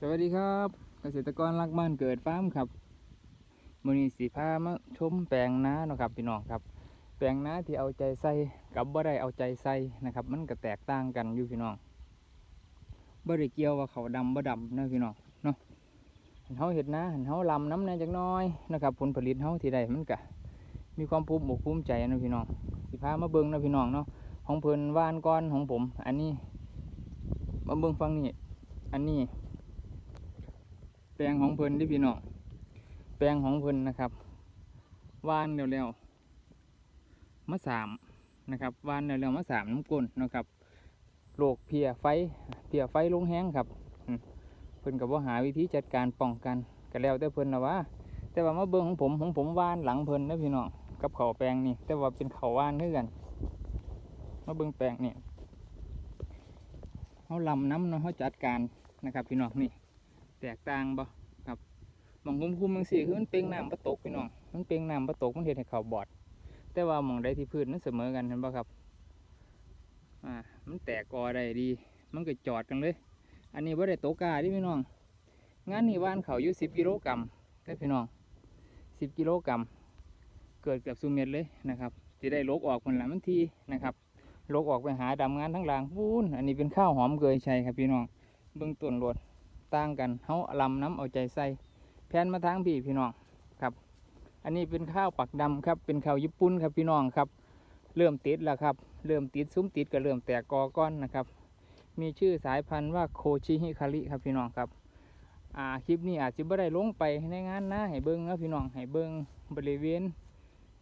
สวัสดีครับ เกษตรกรรักบ้านเกิดฟาร์มครับมือนี้สีพามาชมแปลงนาเนาะครับพี่น้องครับ แปลงนาที่เอาใจใส่กับบ่ได้เอาใจใส่นะครับ มันก็แตกต่างกันอยู่พี่น้องบ่ได้เกี่ยวว่าเขาดำบ่ดำนะพี่น้องเนาะหันเฮาเห็ดนาหันเฮาลำน้ำแหน่จักน้อยนะครับ ผลผลิตเฮาที่ได้มันก็มีความภูมิอกภูมิใจนะพี่น้องสิพามาเบิ่งนะพี่น้องเนาะของเพิ่นว่านก้อนของผม อันนี้มาเบิ่งฟังนี่อันนี้ แปลงของเพิ่นที่พี่น้องแปลงของเพิ่นนะครับวานเร็วๆมาสามนะครับวานเร็วๆมาสามน้ำก้นนะครับโรคเพียไฟเพียไฟลงแห้งครับเพิ่นกับว่าหาวิธีจัดการป้องกันก็แล้วแต่เพิ่นนะว่าแต่ว่ามาเบิ่งของผมของผมวานหลังเพิ่นนะพี่น้องกับเขาแปลงนี่แต่ว่าเป็นเขาวานคือกันมาเบิ่งแปลงนี่เขาลำน้ำเนาะเขาจัดการนะครับพี่น้องนี่ แตกต่างบ่ครับหมองคุมคุมบางสี่คือมันเป่งน้ำประตกพี่น้องมันเป่งน้ำประตกมันเห็นให้เขาบอด แต่ว่าหมองใดที่พื้นมันเสมอกันเห็นบ่ครับอ่ามันแตกกอได้ดี มันก็จอดกันเลย อันนี้บ่ได้โตกาดิพี่น้องงานนี้ว่านเขาอยู่สิบกิโลกรัมได้พี่น้องสิบกิโลกรัมเกิดเกือบสุเม็ดเลยนะครับจะได้ลกออกมันละมันทีนะครับลกออกไปหาดำงานทั้งหลางพูนอันนี้เป็นข้าวหอมเกยชัยครับพี่น้องเบื้องต้นโลด ต่างกันเฮาลำน้ำเอาใจใส่แผนมาทางพี่พี่น้องครับ อันนี้เป็นข้าวปักดำครับเป็นข้าวญี่ปุ่นครับพี่น้องครับ เริ่มติดแล้วครับ เริ่มติดซุ้มติดก็เริ่มแตกกอก้อนนะครับ มีชื่อสายพันธุ์ว่าโคชิฮิคาริครับพี่น้องครับอ่าคลิปนี้อาจจะไม่ได้ลงไปในงานนะให้เบิ้งนะพี่น้องให้เบิ้งบริเวณ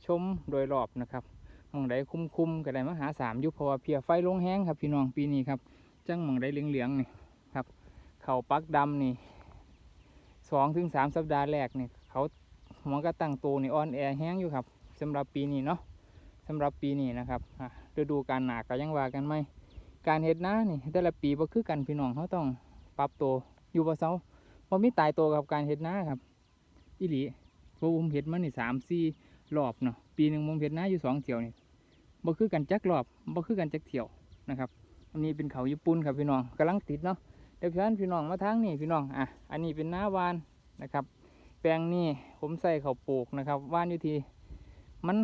ชมโดยรอบนะครับหมองใดคุ้มคุมๆก็ได้มหาสามยุเพราะว่าเพียไฟลงแห้งครับพี่น้องปีนี้ครับจังหมองใดเหลืองๆนี่ เขาปักดำนี่สองถึงสามสัปดาห์แรกนี่เขาหัวก็ตั้งโตวนี่อ่อนแอแห้งอยู่ครับสำหรับปีนี้เนาะสำหรับปีนี้นะครับอะฤดูการหนาก็ยังว่ากันไหมการเฮ็ดนานี่แต่ละปีบ่คือกันพี่น้องเขาต้องปรับตัวอยู่บ่เซาบ่มีตายตัวกับการเฮ็ดนาครับอีหลีเพราะผมเฮ็ดมานี่สามสี่รอบเนาะปีหนึ่งผมเฮ็ดนาอยู่สองเที่ยวนี่บ่คือกันจักรอบบ่คือกันจักเที่ยวนะครับ อันนี้เป็นเขาญี่ปุ่นครับพี่น้องกำลังติดเนาะ เดี๋ยวพี่น้องพี่น้องมาทางนี่พี่น้องอะอันนี้เป็นหน้าวานนะครับ แปลงนี่ผมใส่เขาปลูกนะครับว่านอยู่ที่มัน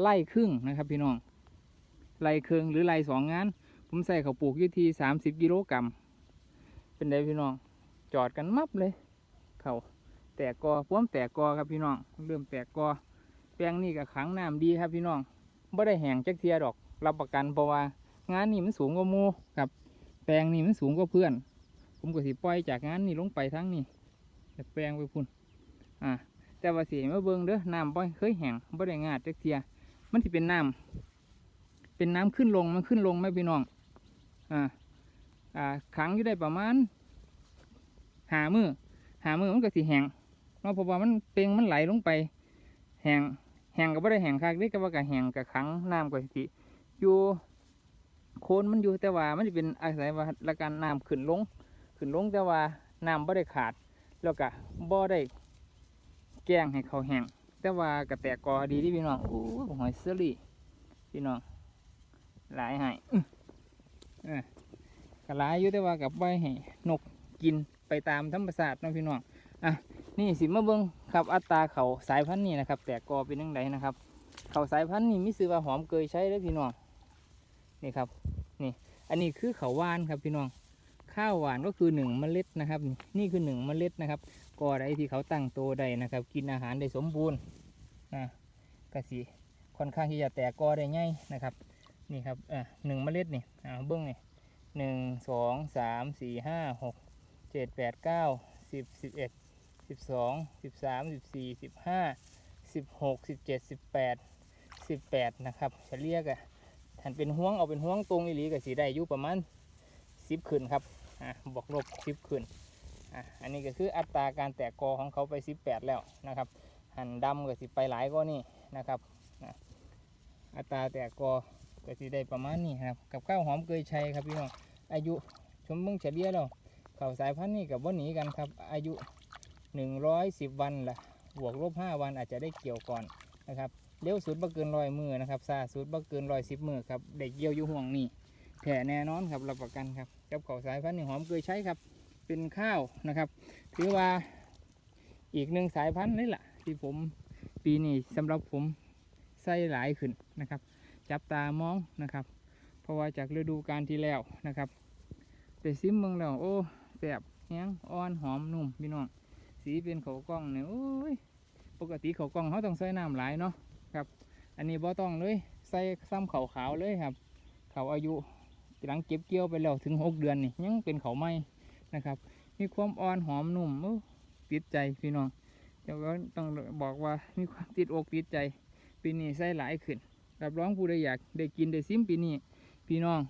ไล่ครึ่งนะครับ พี่น้องไล่ครึ่งหรือไล่สองงาน ผมใส่เขาปลูกอยู่ที่สามสิบกิโลกรัมเป็นไดพี่น้องจอดกันมับเลย เขาแตกกอพวมแตกกอครับพี่น้องเริ่มแตกกอแปลงนี่ก็ขังน้ำดีครับพี่น้องไม่ได้แห้งจักเทียดอกรับประกันเพราะว่างานนี่มันสูงกว่ามูครับ แปลงนี่มันสูงกว่าเพื่อน ผมก็สิปล่อยจากงานนี่ลงไปทั้งนี่แต่แปลงไปพุ่นอ่าแต่ว่าสีมาเบิ่งเด้อน้ำบ่เคยแห้งบ่ได้งาดจักเทียมันสิเป็นน้ำเป็นน้ำขึ้นลงมันขึ้นลงไมพี่น้องอ่าอ่าขังอยู่ได้ประมาณหามือหามือมันก็สิแห้งเนาะเพราะว่ามันเปลงมันไหลลงไปแห้งแห้งก็บ่ได้แห้งคักเด้ก็ว่าก็แห้งก็ขังน้ำก็สิอยู่ โคนมันอยู่แต่ว่ามันจะเป็นอาศัยว่าละการน้ำขึ้นลงขึ้นลงแต่ว่าน้ำบ่ได้ขาด แล้วก็บ่ได้แกงให้เขาแห้งแต่ว่ากระแตกกอดีที่พี่น้องโอ้ยหอยเซอรี่พี่น้องหลายให้ก็หลายอยู่แต่ว่ากับใบให้นกกินไปตามธรรมชาติเนาะพี่น้องอะนี่สิมาเบิ่งครับอัตราเขาสายพันธุ์นี่นะครับ แตกกอเป็นยังไงนะครับ เขาสายพันธุ์นี่มีชื่อว่าหอมเกยใช้เด้อพี่น้อง นี่ครับนี่อันนี้คือเขาวหวานครับพี่น้องข้าวหวานก็คือหนึ่งเมล็ดนะครับ นี่คือหนึ่งเมล็ดนะครับกอใดที่เขาตั้งโตได้นะครับ กินอาหารได้สมบูรณ์นะกะสิค่อนข้างที่จะแตกกอได้ง่ายนะครับ นี่ครับอะหนึ่งเมล็ดนี่อ่าเบิ้งนี่หนึ่งสองสามสี่ห้าหกเจ็ดแปดเก้าสิบสิบเอ็ดสิบสองสิบสามสิบสี่สิบห้าสิบหกสิบเจ็ดสิบแปดสิบแปดนะครับเฉลี่ยกะ ถ้าเป็นห่วงเอาเป็นห่วงตรงอีหลีก็สีได้อยู่ประมาณสิบขึ้นครับอะบอกลบสิบขึ้นอะอันนี้ก็คืออัตราการแตกกอของเขาไปสิบแปดแล้วนะครับ หันดำก็สิไปหลายก็นี่นะครับอัตราแตกกอก็สิได้ประมาณนี้ครับกับข้าวหอมเกยชัยครับพี่น้องอายุชมเมืองเฉลี่ยแล้วเขาสายพันธุ์นี่กับว่าหนีกันครับอายุหนึ่งร้อยสิบวันละบวกลบห้าวันอาจจะได้เกี่ยวก่อนนะครับ เร็วสุดบ่เกินร้อยมือนะครับซาสุดบ่เกินร้อยสิบมือครับได้เกี่ยวอยู่ห่วงนี่แผ่แน่นอนครับรับประกันครับกับเขาวสายพันธุ์นี่หอมเกยใช้ครับ เป็นข้าวนะครับ ถือว่าอีกหนึ่งสายพันธุ์นี่แหละที่ผมปีนี้สำหรับผมใส่หลายขึ้นนะครับ จับตามองนะครับ เพราะว่าจากฤดูกาลที่แล้วนะครับแต่ซิมเมืองแล้วโอ้แซ่บแห้งอ่อนหอมนุ่มพี่น้องสีเป็นเขากล้องเนี่ยโอ้ยปกติเขากล้องเขาต้องใส่น้ำหลายเนาะ ครับ อันนี้บ่ต้องเลยใส่ซ้ำเขาวขาวเลยครับ เขาอายุหลังเก็บเกี่ยวไปแล้วถึงหกเดือนนี่ยังเป็นเขาไหมนะครับ มีความอ่อนหอมนุ่มติดใจพี่น้องเดี๋ยวก็ต้องบอกว่ามีความติดอกติดใจปีนี้ใส่หลายขึ้นรับรองผู้ใดอยากได้กินได้ซิมปีนี้พี่น้อง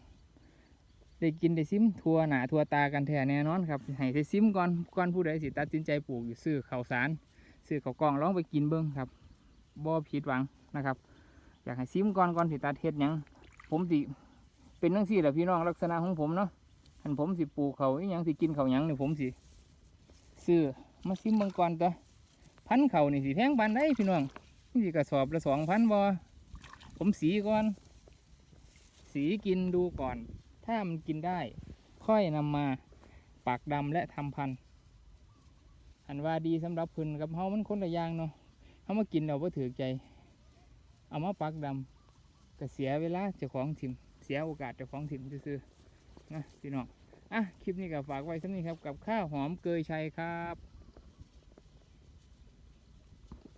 ได้กินได้ซิมทัวหนาทัวตากันแท้แน่นอนครับให้ได้ซิมก่อนก่อนผู้ใดสิตัดสินใจปลูกอยู่ซื้อข้าวสารซื้อข้าวกล้องลองไปกินเบิ้งครับ บ่ผิดหวังนะครับ อยากให้ซิมก่อนก่อนสิตัดเฮ็ดหยังผมสิเป็นทั้งสี่แหละพี่น้องลักษณะของผมเนาะคันผมสิปลูกเขาวอหยังสิกินเขาหยังนี่ผมสิซื้อมาซิมเบิ่งก่อนตัวพันเขานี่สิแพงปานได้พี่น้องนี่สิกระสอบละสองพันบ่ผมสีก่อน สีกินดูก่อน ถ้ามันกินได้ ค่อยนำมาปักดำและทำพันธุ์อันว่าดีสำหรับพิ่นกับเฮามันคนละอย่างเนาะ เอามากินเราบ่ถือใจ เอามาปักดำก็เสียเวลาเจ้าของถิ่มเสียโอกาสเจ้าของถิ่มซื้อๆนะพี่น้องอะคลิปนี้ก็ฝากไว้สักนี้ครับกับข้าวหอมเกยชัยครับ